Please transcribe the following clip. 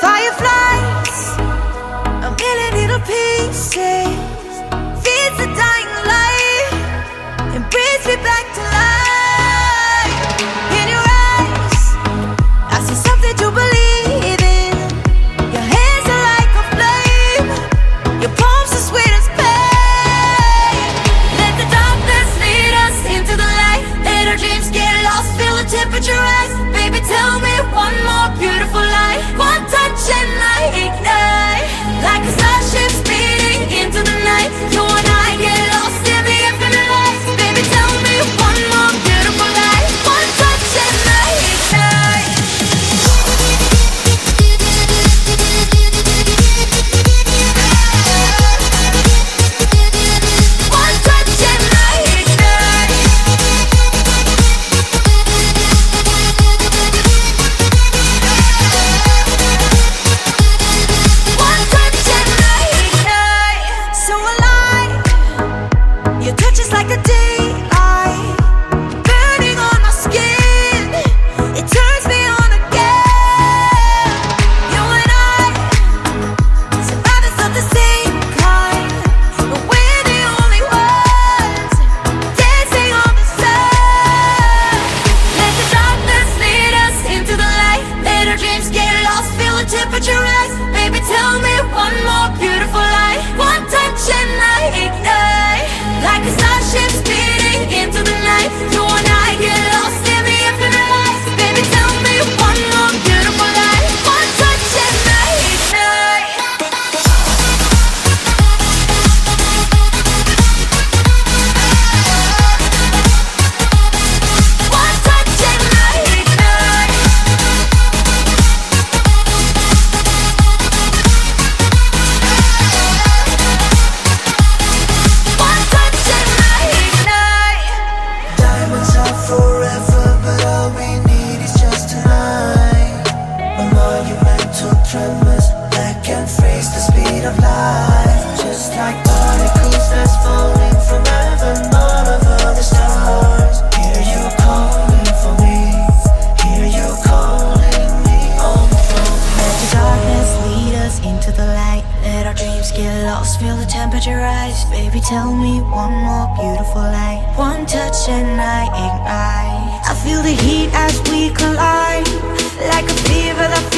Fireflies, a million little pieces, feeds the dying light and brings me back to. like a lost, feel the temperature rise. Baby, tell me one more beautiful lie. One touch and I ignite. I feel the heat as we collide, like a fever that.